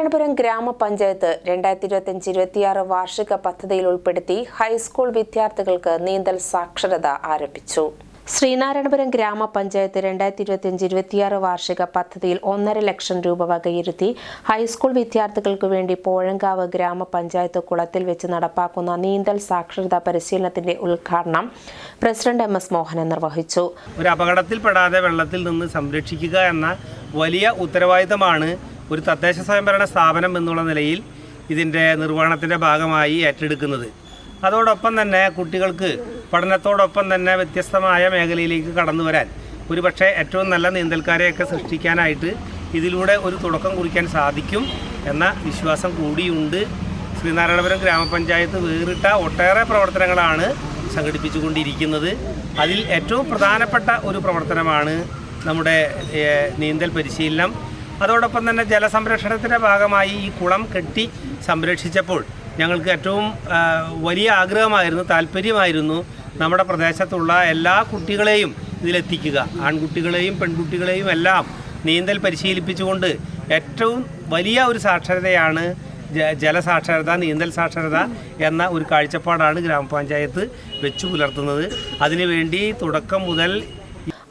ശ്രീനാരായണപുരം ഗ്രാമപഞ്ചായത്ത് രണ്ടായിരത്തി ഇരുപത്തിയഞ്ച് ഇരുപത്തിയാറ് വാർഷിക പദ്ധതിയിൽ ഉൾപ്പെടുത്തി ഹൈസ്കൂൾ വിദ്യാർത്ഥികൾക്ക് നീന്തൽ സാക്ഷരത ആരംഭിച്ചു. ശ്രീനാരായണപുരം ഗ്രാമപഞ്ചായത്ത് രണ്ടായിരത്തി ഇരുപത്തിയഞ്ച് ഇരുപത്തിയാറ് വാർഷിക പദ്ധതിയിൽ ഒന്നര ലക്ഷം രൂപ വകയിരുത്തി ഹൈസ്കൂൾ വിദ്യാർത്ഥികൾക്ക് വേണ്ടി പോഴങ്കാവ് ഗ്രാമപഞ്ചായത്ത് കുളത്തിൽ വെച്ച് നടപ്പാക്കുന്ന നീന്തൽ സാക്ഷരതാ പരിശീലനത്തിന്റെ ഉദ്ഘാടനം പ്രസിഡന്റ് എം എസ് മോഹനൻ നിർവഹിച്ചു. ഒരു അപകടത്തിൽപ്പെടാതെ വെള്ളത്തിൽ നിന്ന് സംരക്ഷിക്കുക എന്ന വലിയ ഉത്തരവാദിത്തമാണ് ഒരു തദ്ദേശ സ്വയംഭരണ സ്ഥാപനം എന്നുള്ള നിലയിൽ ഇതിന്റെ നിർവഹണത്തിന്റെ ഭാഗമായി ഏറ്റെടുക്കുന്നത്. അതോടൊപ്പം തന്നെ കുട്ടികൾക്ക് പഠനത്തോടൊപ്പം തന്നെ വ്യത്യസ്തമായ മേഖലയിലേക്ക് കടന്നു വരാൻ ഒരുപക്ഷെ ഏറ്റവും നല്ല നീന്തൽക്കാരെയൊക്കെ സൃഷ്ടിക്കാനായിട്ട് ഇതിലൂടെ ഒരു തുടക്കം കുറിക്കാൻ സാധിക്കും എന്ന വിശ്വാസം കൂടിയുണ്ട്. ശ്രീനാരായണപുരം ഗ്രാമപഞ്ചായത്ത് വേറിട്ട ഒട്ടേറെ പ്രവർത്തനങ്ങളാണ് സംഘടിപ്പിച്ചുകൊണ്ടിരിക്കുന്നത്. അതിൽ ഏറ്റവും പ്രധാനപ്പെട്ട ഒരു പ്രവർത്തനമാണ് നമ്മുടെ നീന്തൽ പരിശീലനം. അതോടൊപ്പം തന്നെ ജലസംരക്ഷണത്തിന്റെ ഭാഗമായി ഈ കുളം കെട്ടി സംരക്ഷിച്ചപ്പോൾ ഞങ്ങൾക്ക് ഏറ്റവും വലിയ ആഗ്രഹമായിരുന്നു താല്പര്യമായിരുന്നു നമ്മുടെ പ്രദേശത്തുള്ള എല്ലാ കുട്ടികളെയും ഇതിലെത്തിക്കുക. ആൺകുട്ടികളെയും പെൺകുട്ടികളെയും എല്ലാം നീന്തൽ പരിശീലിപ്പിച്ചുകൊണ്ട് ഏറ്റവും വലിയ ഒരു സാക്ഷരതയാണ് ജലസാക്ഷരത നീന്തൽ സാക്ഷരത എന്ന ഒരു കാഴ്ചപ്പാടാണ് ഗ്രാമപഞ്ചായത്ത് വെച്ചു പുലർത്തുന്നത്. അതിനുവേണ്ടി തുടക്കം മുതൽ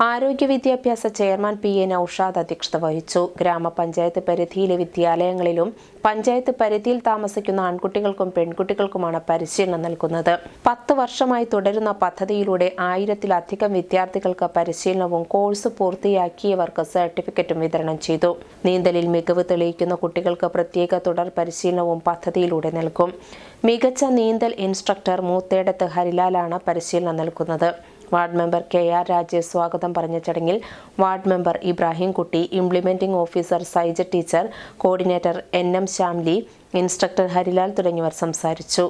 ആരോഗ്യ വിദ്യാഭ്യാസ ചെയർമാൻ പി എ നൌഷാദ് അധ്യക്ഷത വഹിച്ചു. ഗ്രാമപഞ്ചായത്ത് പരിധിയിലെ വിദ്യാലയങ്ങളിലും പഞ്ചായത്ത് പരിധിയിൽ താമസിക്കുന്ന ആൺകുട്ടികൾക്കും പെൺകുട്ടികൾക്കുമാണ് പരിശീലനം നൽകുന്നത്. പത്ത് വർഷമായി തുടരുന്ന പദ്ധതിയിലൂടെ ആയിരത്തിലധികം വിദ്യാർത്ഥികൾക്ക് പരിശീലനവും കോഴ്സ് പൂർത്തിയാക്കിയവർക്ക് സർട്ടിഫിക്കറ്റും വിതരണം ചെയ്തു. നീന്തലിൽ മികവ് തെളിയിക്കുന്ന കുട്ടികൾക്ക് പ്രത്യേക തുടർ പരിശീലനവും പദ്ധതിയിലൂടെ നൽകും. മികച്ച നീന്തൽ ഇൻസ്ട്രക്ടർ മൂത്തേടത്ത് ഹരിലാലാണ് പരിശീലനം നൽകുന്നത്. Ward member K R Rajesh സ്വാഗതം പറഞ്ഞ ചടങ്ങിൽ ward member Ibrahim Kutty implementing officer Saija teacher coordinator N M instructor Harilal തുടങ്ങിയവർ സംസാരിച്ചു.